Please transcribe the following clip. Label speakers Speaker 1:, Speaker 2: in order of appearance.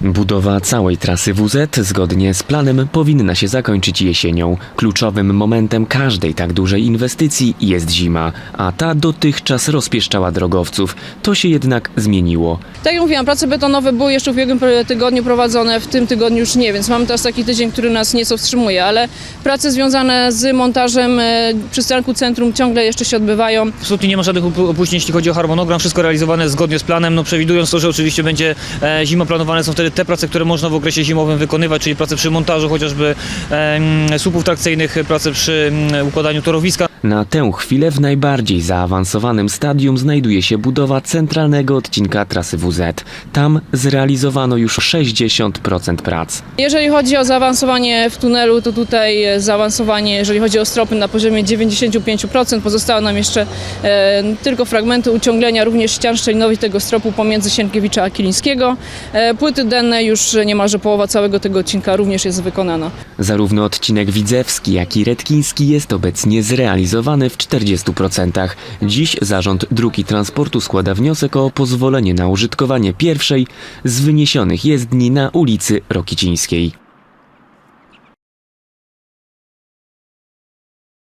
Speaker 1: Budowa całej trasy WZ zgodnie z planem powinna się zakończyć jesienią. Kluczowym momentem każdej tak dużej inwestycji jest zima, a ta dotychczas rozpieszczała drogowców. To się jednak zmieniło.
Speaker 2: Tak jak mówiłam, prace betonowe były jeszcze w ubiegłym tygodniu prowadzone, w tym tygodniu już nie, więc mamy teraz taki tydzień, który nas nieco wstrzymuje, ale prace związane z montażem e, przystanku centrum ciągle jeszcze się odbywają.
Speaker 3: Absolutnie nie ma żadnych opóźnień, jeśli chodzi o harmonogram. Wszystko realizowane zgodnie z planem. No, przewidując to, że oczywiście będzie e, zima, planowane są wtedy te prace, które można w okresie zimowym wykonywać, czyli prace przy montażu chociażby słupów trakcyjnych, prace przy mm, układaniu torowiska.
Speaker 1: Na tę chwilę w najbardziej zaawansowanym stadium znajduje się budowa centralnego odcinka trasy WZ. Tam zrealizowano już 60% prac.
Speaker 2: Jeżeli chodzi o zaawansowanie w tunelu, to tutaj e, zaawansowanie, jeżeli chodzi o stropy na poziomie 95%, pozostało nam jeszcze e, tylko fragmenty uciąglenia również ścian szczelinowych tego stropu pomiędzy Sienkiewicza a Kilińskiego. E, płyty denne już niemalże połowa całego tego odcinka również jest wykonana.
Speaker 1: Zarówno odcinek widzewski, jak i redkiński jest obecnie zrealizowany w 40%. Dziś Zarząd Dróg i Transportu składa wniosek o pozwolenie na użytkowanie pierwszej z wyniesionych jezdni na ulicy Rokicińskiej.